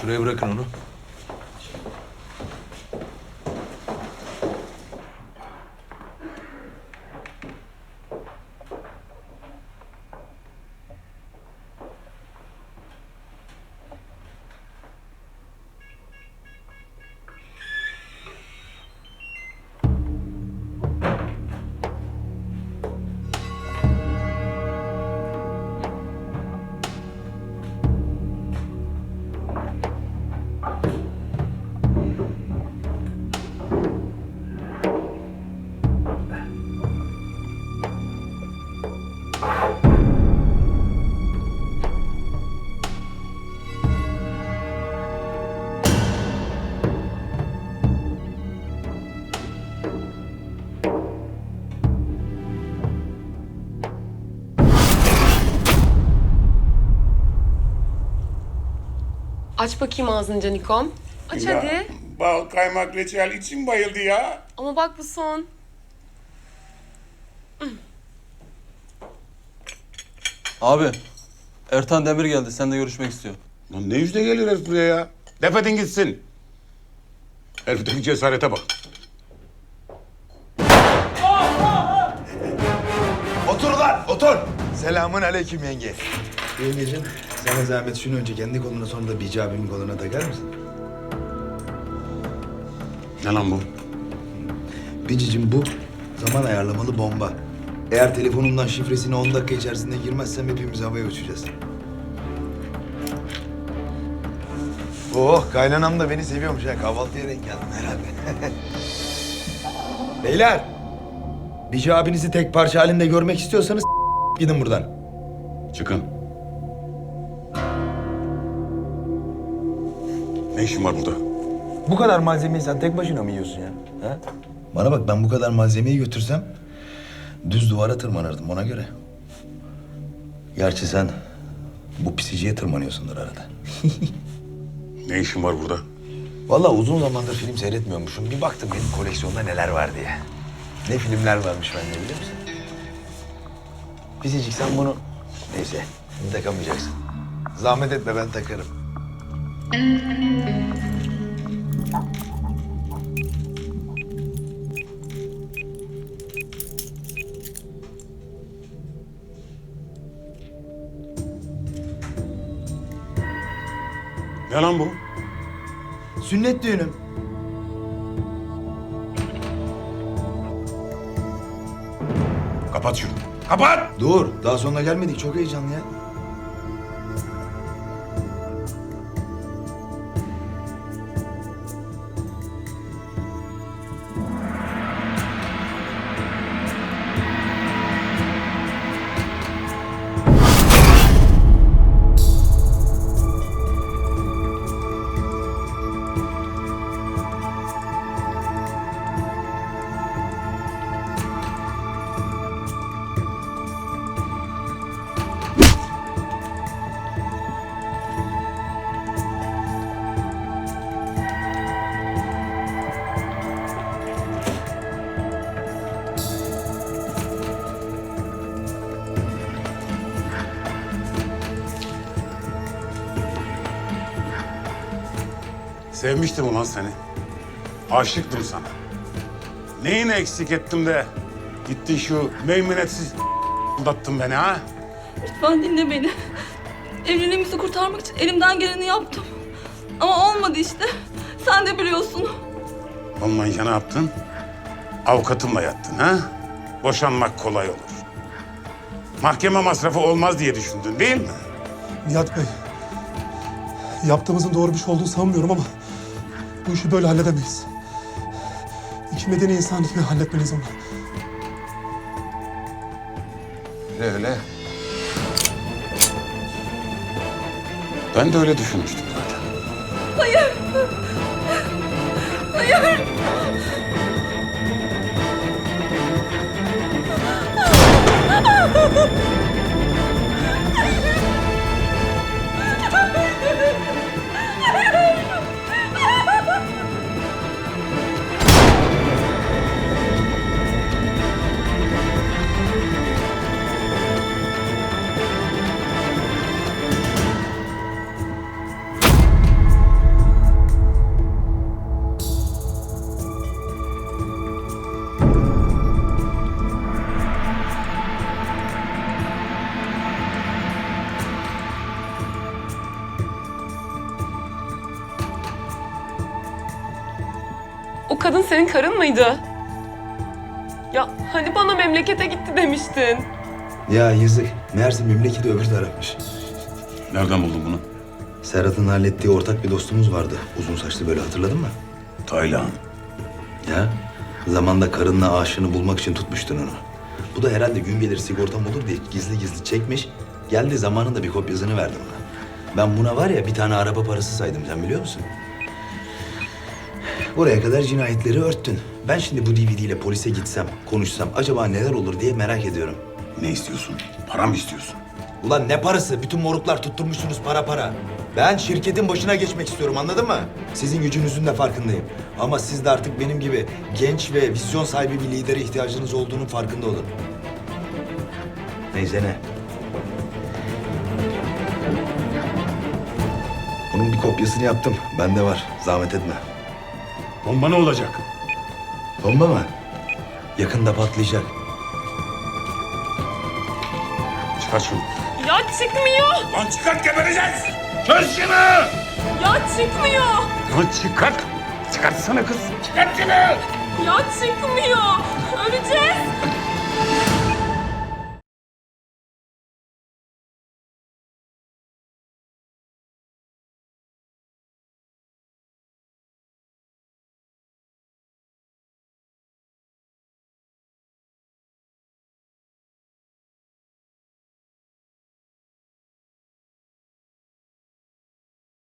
Şuraya bırakın onu. Aç bakayım ağzını Canikom. Aç Ya, hadi. Bal kaymak reçel için bayıldı ya. Ama bak bu son. Abi, Ertan Demir geldi. Seninle görüşmek istiyor. Lan ne yüzle gelir herif buraya ya? Defedin gitsin. Herifteki cesarete bak. Otur lan, otur. Selamun aleyküm yenge. Yengeciğim, sana zahmet şunu önce kendi koluna sonra da Bici abimin koluna takar mısın? Ne lan bu? Bicicim bu zaman ayarlamalı bomba. Eğer telefonumdan şifresini 10 dakika içerisinde girmezsem hepimiz havaya uçacağız. Oh, kaynanam da beni seviyormuş ha. Kahvaltıya denk geldim herhalde. Beyler, Bici abinizi tek parça halinde görmek istiyorsanız gidin buradan. Çıkın. Ne işin var burada? Bu kadar malzemeyi sen tek başına mı yiyorsun ya? Ha? Bana bak ben bu kadar malzemeyi götürsem düz duvara tırmanırdım ona göre. Gerçi sen bu pisiciye tırmanıyorsundur arada. Ne işin var burada? Vallahi uzun zamandır film seyretmiyormuşum. Bir baktım benim koleksiyonda neler var diye. Ne filmler varmış bende biliyor musun? Pisicik sen bunu... Neyse takamayacaksın. Zahmet etme ben takarım. Ne lan bu? Sünnet düğünüm. Kapat şunu. Kapat! Dur daha sonuna gelmedik çok heyecanlı ya. Sevmiştim ulan seni. Aşıktım sana. Neyini eksik ettim de gittin şu meymenetsiz aldattın beni ha? Lütfen dinle beni. Evliliğimizi kurtarmak için elimden geleni yaptım. Ama olmadı işte. Sen de biliyorsun. Olmayınca ne yaptın? Avukatımla yattın ha? Boşanmak kolay olur. Mahkeme masrafı olmaz diye düşündün değil mi? Nihat Bey, yaptığımızın doğru bir şey olduğunu sanmıyorum ama bu işi böyle halledemeyiz. İki medeni insan gibi halletmeliyiz onu. Öyle öyle. Ben de öyle düşünmüştüm zaten. Hayır. Hayır. Kadın senin karın mıydı? Ya hani bana memlekete gitti demiştin. Ya yazık. Meğerse memleketi öbür tarafmış. Nereden buldun bunu? Serhat'ın hallettiği ortak bir dostumuz vardı. Uzun saçlı böyle hatırladın mı? Taylan. Ya zamanda karınla aşığını bulmak için tutmuştun onu. Bu da herhalde gün gelir sigortam olur diye gizli gizli çekmiş. Geldi zamanında bir kopyasını verdim ona. Ben buna var ya bir tane araba parası saydım sen biliyor musun? Buraya kadar cinayetleri örttün. Ben şimdi bu DVD ile polise gitsem, konuşsam acaba neler olur diye merak ediyorum. Ne istiyorsun? Para mı istiyorsun? Ulan ne parası? Bütün moruklar tutturmuşsunuz para para. Ben şirketin başına geçmek istiyorum anladın mı? Sizin gücünüzün de farkındayım. Ama siz de artık benim gibi genç ve vizyon sahibi bir lidere ihtiyacınız olduğunun farkında olun. Neyse ne. Bunun bir kopyasını yaptım. Bende var. Zahmet etme. Bomba ne olacak? Bomba mı? Yakında patlayacak. Çıkar şunu. Ya çıkmıyor. Lan çıkart gebereceğiz. Çöz şunu. Ya çıkmıyor. Lan çıkart. Çıkartsana kız. Çıkart şunu. Ya çıkmıyor. Öleceğiz.